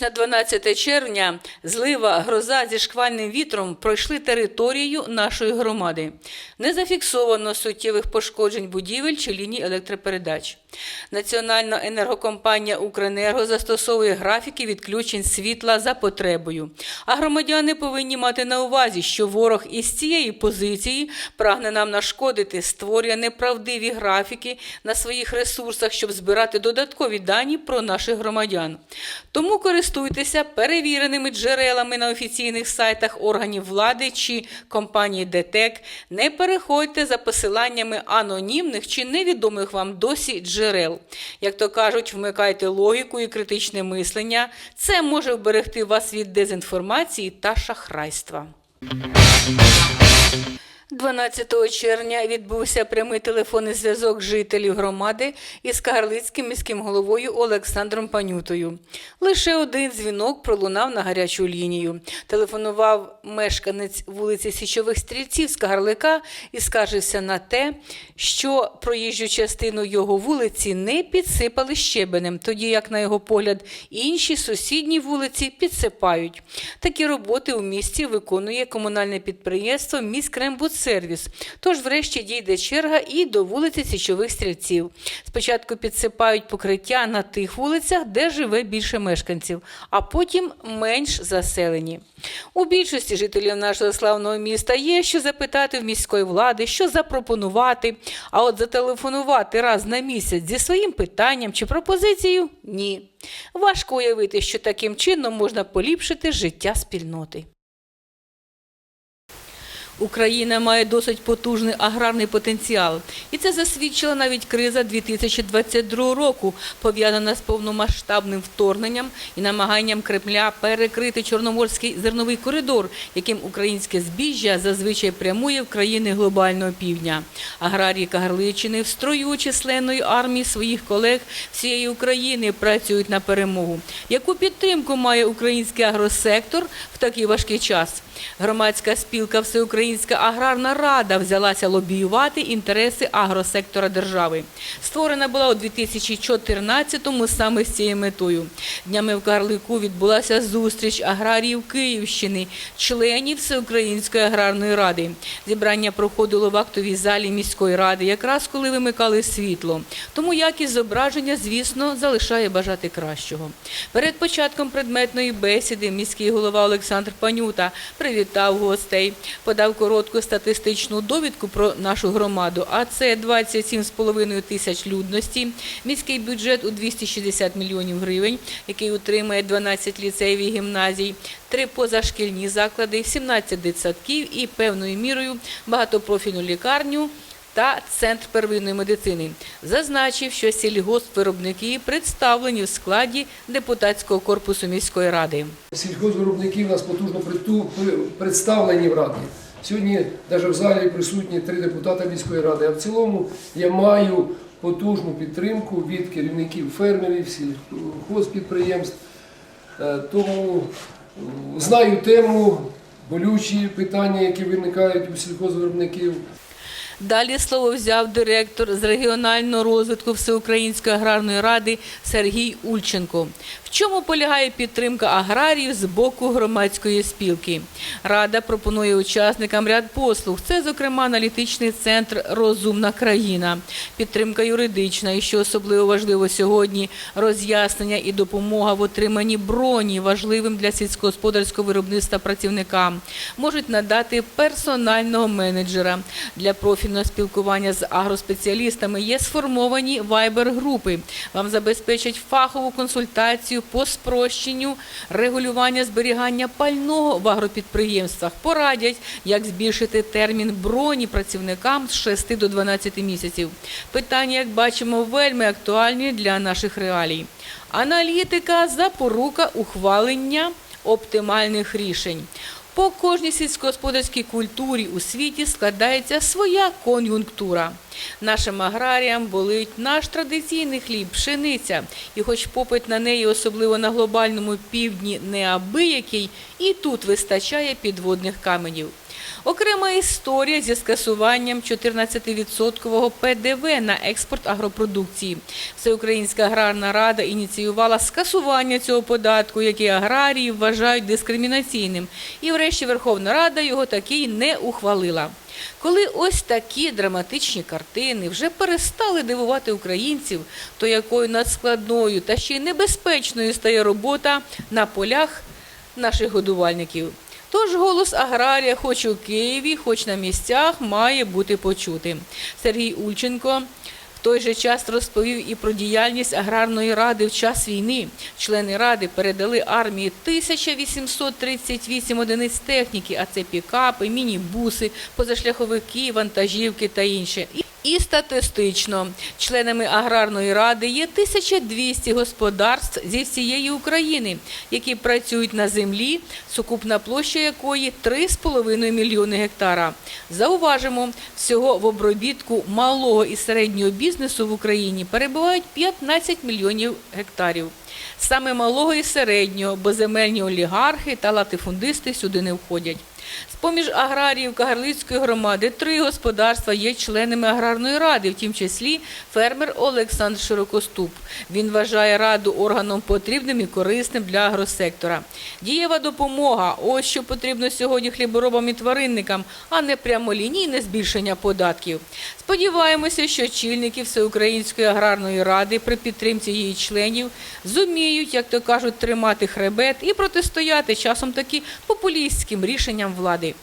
на 12 червня злива, гроза зі шквальним вітром пройшли територію нашої громади. Не зафіксовано суттєвих пошкоджень будівель чи ліній електропередач. Національна енергокомпанія «Укренерго» застосовує графіки відключень світла за потребою. А громадяни повинні мати на увазі, що ворог із цієї позиції прагне нам нашкодити, створює неправдиві графіки на своїх ресурсах, щоб збирати додаткові дані про наших громадян. Тому користуйтеся перевіреними джерелами на офіційних сайтах органів влади чи компанії ДТЕК. Не переходьте за посиланнями анонімних чи невідомих вам досі джерел. Як то кажуть, вмикайте логіку і критичне мислення. Це може вберегти вас від дезінформації та шахрайства. 12 червня відбувся прямий телефонний зв'язок жителів громади із Кагарлицьким міським головою Олександром Панютою. Лише один дзвінок пролунав на гарячу лінію. Телефонував мешканець вулиці Січових Стрільців з Кагарлика і скаржився на те, що проїжджу частину його вулиці не підсипали щебенем, тоді як, на його погляд, інші сусідні вулиці підсипають. Такі роботи у місті виконує комунальне підприємство «Міськрембудсервіс». Тож, врешті, дійде черга і до вулиці Січових Стрільців. Спочатку підсипають покриття на тих вулицях, де живе більше мешканців, а потім менш заселені. У більшості жителів нашого славного міста є що запитати в міської влади, що запропонувати. А от зателефонувати раз на місяць зі своїм питанням чи пропозицією ні. Важко уявити, що таким чином можна поліпшити життя спільноти. Україна має досить потужний аграрний потенціал, і це засвідчила навіть криза 2022 року, пов'язана з повномасштабним вторгненням і намаганням Кремля перекрити Чорноморський зерновий коридор, яким українське збіжжя зазвичай прямує в країни глобального півдня. Аграрії Кагарличини в строю численної армії своїх колег всієї України працюють на перемогу. Яку підтримку має український агросектор в такий важкий час? Громадська спілка Всеукраїнська аграрна рада взялася лобіювати інтереси агросектора держави. Створена була у 2014-му саме з цією метою. Днями в Карлику відбулася зустріч аграріїв Київщини, членів Всеукраїнської аграрної ради. Зібрання проходило в актовій залі міської ради, якраз коли вимикали світло. Тому якість зображення, звісно, залишає бажати кращого. Перед початком предметної бесіди міський голова Олександр Панюта привітав гостей, подав коротку статистичну довідку про нашу громаду. А це 27,5 тисяч людності, міський бюджет у 260 мільйонів гривень, який утримує 12 ліцеїв і гімназій, три позашкільні заклади, 17 дитсадків і певною мірою багатопрофільну лікарню. Та центр первинної медицини зазначив, що сільгоспвиробники представлені в складі депутатського корпусу міської ради. Сільхозвиробники у нас потужно представлені в Раді. Сьогодні навіть в залі присутні три депутати міської ради. А в цілому я маю потужну підтримку від керівників фермерів, сільхозпідприємств. Е, Тому е, знаю тему, болючі питання, які виникають у сільхозвиробників. Далі слово взяв директор з регіонального розвитку Всеукраїнської аграрної ради Сергій Ульченко. В чому полягає підтримка аграріїв з боку громадської спілки? Рада пропонує учасникам ряд послуг. Це, зокрема, аналітичний центр Розумна країна, підтримка юридична і що особливо важливо сьогодні, роз'яснення і допомога в отриманні броні важливим для сільськогосподарського виробництва працівникам. Можуть надати персонального менеджера для профільного спілкування з агроспеціалістами. Є сформовані вайбер-групи. Вам забезпечать фахову консультацію по спрощенню регулювання зберігання пального в агропідприємствах. Порадять, як збільшити термін броні працівникам з 6 до 12 місяців. Питання, як бачимо, вельми актуальні для наших реалій. Аналітика запорука ухвалення оптимальних рішень. По кожній сільськогосподарській культурі у світі складається своя кон'юнктура. Нашим аграріям болить наш традиційний хліб, пшениця. І хоч попит на неї, особливо на глобальному півдні, неабиякий, і тут вистачає підводних каменів. Окрема історія зі скасуванням 14% ПДВ на експорт агропродукції. Всеукраїнська аграрна рада ініціювала скасування цього податку, який аграрії вважають дискримінаційним. І врешті Верховна Рада його таки не ухвалила. Коли ось такі драматичні картини вже перестали дивувати українців, то якою надскладною та ще й небезпечною стає робота на полях наших годувальників. Тож голос аграрія, хоч у Києві, хоч на місцях, має бути почутим. Сергій Ульченко в той же час розповів і про діяльність аграрної ради в час війни. Члени ради передали армії 1838 одиниць техніки, а це пікапи, мінібуси, позашляховики, вантажівки та інше. І- статистично членами аграрної ради є 1200 господарств зі всієї України, які працюють на землі, сукупна площа якої 3,5 мільйони гектара. Зауважимо, всього в обробітку малого і середнього бізнесу в Україні перебувають 15 мільйонів гектарів. Саме малого і середнього, бо земельні олігархи та латифундисти сюди не входять. З-поміж аграріїв Кагарлицької громади три господарства є членами аграрної ради, в тім числі фермер Олександр Широкоступ. Він вважає раду органом потрібним і корисним для агросектора. Дієва допомога ось що потрібно сьогодні хліборобам і тваринникам, а не прямолінійне збільшення податків. Сподіваємося, що чільники Всеукраїнської аграрної ради при підтримці її членів зуміють, як то кажуть, тримати хребет і протистояти часом таки популістським рішенням влади.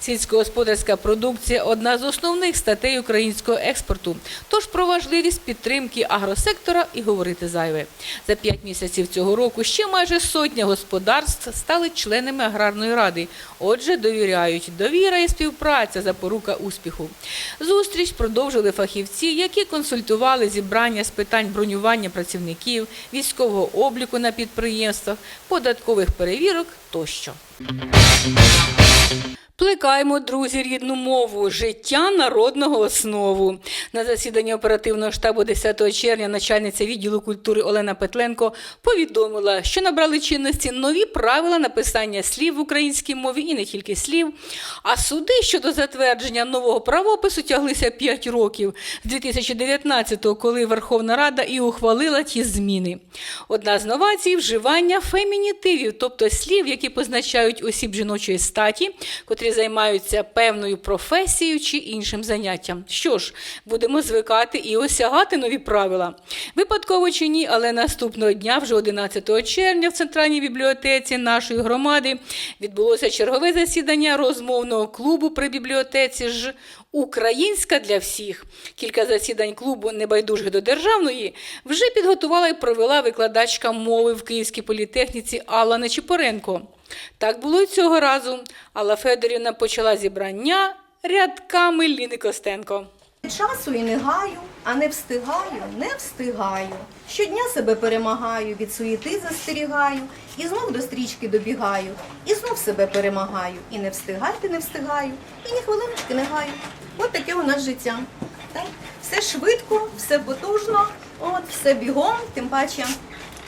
Сільськогосподарська продукція одна з основних статей українського експорту. Тож про важливість підтримки агросектора і говорити зайве. За п'ять місяців цього року ще майже сотня господарств стали членами аграрної ради. Отже, довіряють. Довіра і співпраця запорука успіху. Зустріч продовжили фахівці, які консультували зібрання з питань бронювання працівників, військового обліку на підприємствах, податкових перевірок тощо. Плекаємо, друзі, рідну мову, життя народного основу. На засіданні оперативного штабу 10 червня начальниця відділу культури Олена Петленко повідомила, що набрали чинності нові правила написання слів в українській мові і не тільки слів. А суди щодо затвердження нового правопису тяглися 5 років з 2019-го, коли Верховна Рада і ухвалила ті зміни. Одна з новацій вживання фемінітивів, тобто слів, які позначають осіб жіночої статі, котрі займаються певною професією чи іншим заняттям. Що ж, будемо звикати і осягати нові правила. Випадково чи ні, але наступного дня, вже 11 червня, в центральній бібліотеці нашої громади відбулося чергове засідання розмовного клубу при бібліотеці ж Українська для всіх. Кілька засідань клубу небайдужих до державної вже підготувала і провела викладачка мови в Київській політехніці Алла Нечипоренко. Так було і цього разу. Алла Федорівна почала зібрання рядками Ліни Костенко. Часу і не гаю, а не встигаю, не встигаю. Щодня себе перемагаю, від суєти застерігаю, і знов до стрічки добігаю, і знов себе перемагаю. І не встигати не встигаю, і ні хвилиночки не гаю. От таке у нас життя. Так? Все швидко, все потужно, от, все бігом, тим паче.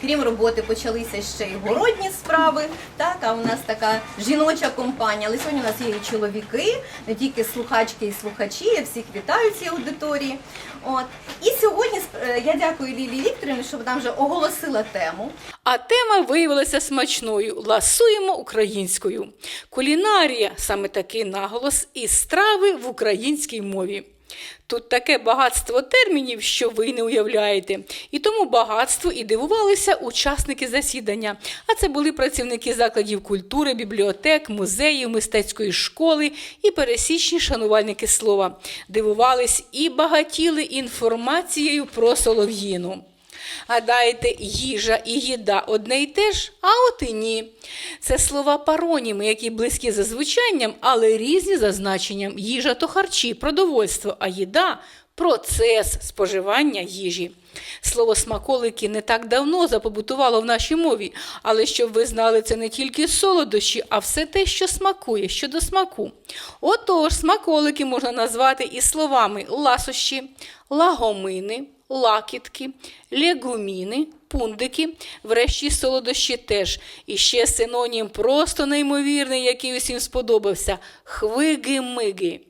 Крім роботи, почалися ще й городні справи. Так, а у нас така жіноча компанія. Але сьогодні у нас є і чоловіки, не тільки слухачки і слухачі. Я всіх вітаю цій аудиторії. От і сьогодні е, я дякую Лілії Вікторівні, що вона вже оголосила тему. А тема виявилася смачною. Ласуємо українською. Кулінарія саме такий наголос і страви в українській мові. Тут таке багатство термінів, що ви не уявляєте. І тому багатство і дивувалися учасники засідання. А це були працівники закладів культури, бібліотек, музеїв, мистецької школи і пересічні шанувальники слова. Дивувались і багатіли інформацією про солов'їну. Гадаєте, їжа і їда одне й те ж, а от і ні. Це слова пароніми, які близькі за звучанням, але різні за значенням. Їжа то харчі, продовольство, а їда процес споживання їжі. Слово смаколики не так давно запобутувало в нашій мові, але щоб ви знали, це не тільки солодощі, а все те, що смакує, що до смаку. Отож, смаколики можна назвати і словами ласощі, лагомини, лакітки, легуміни, пундики, врешті солодощі теж. І ще синонім просто неймовірний, який усім сподобався хвиги-миги.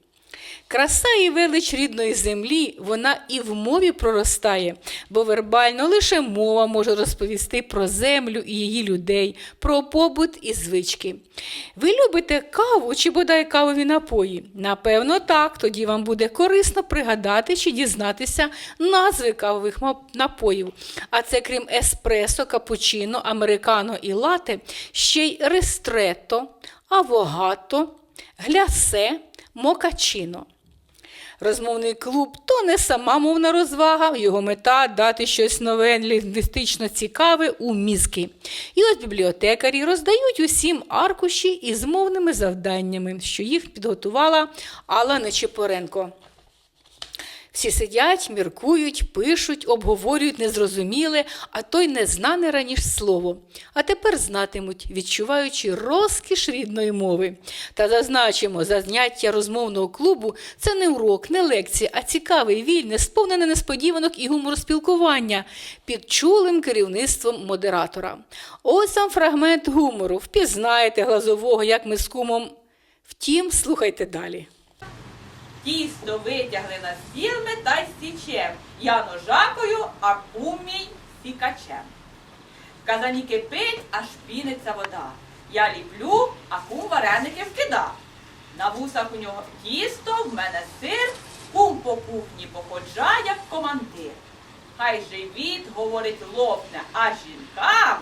Краса і велич рідної землі, вона і в мові проростає, бо вербально лише мова може розповісти про землю і її людей, про побут і звички. Ви любите каву чи бодай кавові напої? Напевно, так. Тоді вам буде корисно пригадати чи дізнатися назви кавових напоїв. А це крім еспресо, капучино, американо і лате, ще й рестрето, авогато, глясе, мокачино. Розмовний клуб то не сама мовна розвага, його мета дати щось нове, лінгвістично цікаве у мізки. І ось бібліотекарі роздають усім аркуші із мовними завданнями, що їх підготувала Алла Нечипоренко. Всі сидять, міркують, пишуть, обговорюють незрозуміле, а то й незнане раніше слово. А тепер знатимуть, відчуваючи розкіш рідної мови. Та зазначимо, заняття розмовного клубу це не урок, не лекція, а цікавий, вільне, сповнене несподіванок і гумороспілкування під чулим керівництвом модератора. Ось сам фрагмент гумору. Впізнаєте глазового, як ми з кумом. Втім, слухайте далі. Тісто витягли на стіл та й січем. Я ножакою, а кум мій сікачем. В казані кипить, аж піниться вода. Я ліплю, а кум вареники вкида. На вусах у нього тісто, в мене сир, кум по кухні походжа, як командир. Хай живіт, говорить, лопне, а жінкам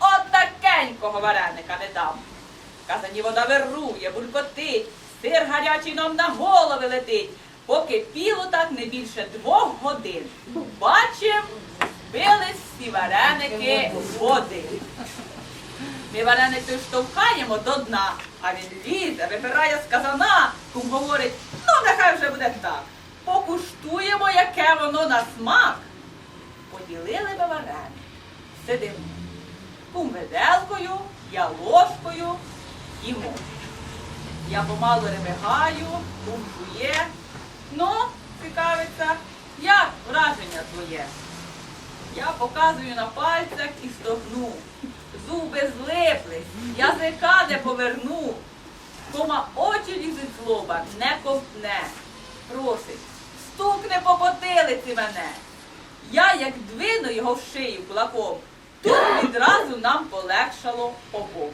отакенького вареника не дам. В казані вода вирує, булькотить, сир гарячий нам на голови летить. Поки піло так не більше двох годин. Бачим, збились всі вареники води. Ми вареники штовхаємо до дна, а він лізе, вибирає з казана. Кум говорить, ну нехай вже буде так. Покуштуємо, яке воно на смак. Поділили ми вареник. Сидимо. Кум виделкою, я ложкою їмо. Я помалу ревигаю, кум жує. Ну, цікавиться, як враження твоє? Я показую на пальцях і стогну. Зуби злиплись, язика не поверну. Кома очі лізуть злоба, не ковтне. Просить, стукне по потилиці мене. Я як двину його в шию кулаком, тут відразу нам полегшало обом.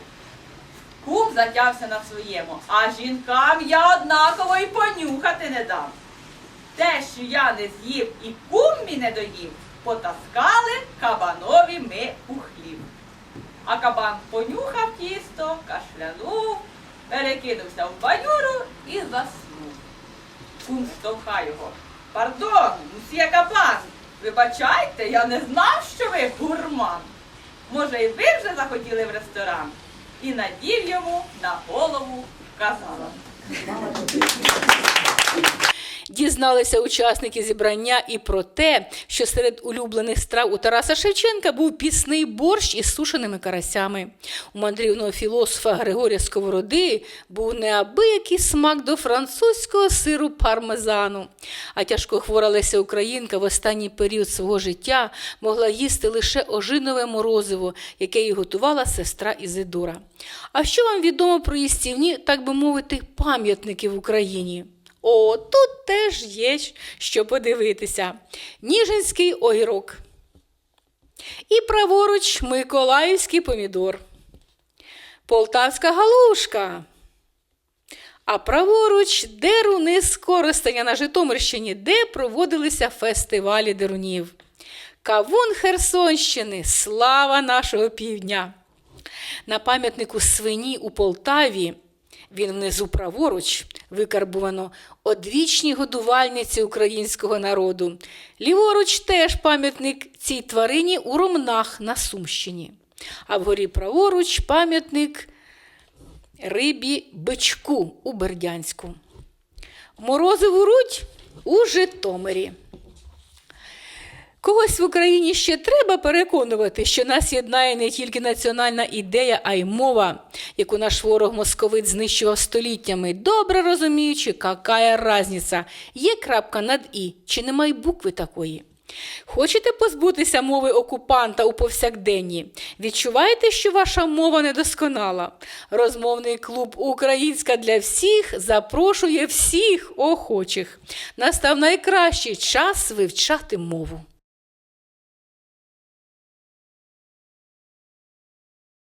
Кум затявся на своєму, а жінкам я однаково й понюхати не дам. Те, що я не з'їв і кум мій не доїв, потаскали кабанові ми у хліб. А кабан понюхав тісто, кашлянув, перекинувся в баюру і заснув. Кум штовха його. Пардон, мсьє кабан, вибачайте, я не знав, що ви гурман. Може, і ви вже захотіли в ресторан? І надів йому на голову казала. Дізналися учасники зібрання і про те, що серед улюблених страв у Тараса Шевченка був пісний борщ із сушеними карасями. У мандрівного філософа Григорія Сковороди був неабиякий смак до французького сиру пармезану. А тяжкохвора Леся Українка в останній період свого життя могла їсти лише ожинове морозиво, яке їй готувала сестра Ізидора. А що вам відомо про їстівні, так би мовити, пам'ятники в Україні? О, тут теж є що подивитися. Ніжинський огірок. І праворуч Миколаївський помідор. Полтавська галушка. А праворуч деруни з Коростеня на Житомирщині, де проводилися фестивалі дерунів. Кавун Херсонщини, слава нашого півдня. На пам'ятнику свині у Полтаві він внизу праворуч викарбувано одвічні годувальниці українського народу. Ліворуч теж пам'ятник цій тварині у Ромнах на Сумщині. А вгорі праворуч пам'ятник рибі бичку у Бердянську. Морозиву рудь у Житомирі. Когось в Україні ще треба переконувати, що нас єднає не тільки національна ідея, а й мова, яку наш ворог московит знищував століттями, добре розуміючи, какая разниця, є крапка над і чи немає букви такої. Хочете позбутися мови окупанта у повсякденні? Відчуваєте, що ваша мова недосконала? Розмовний клуб Українська для всіх запрошує всіх охочих. Настав найкращий час вивчати мову.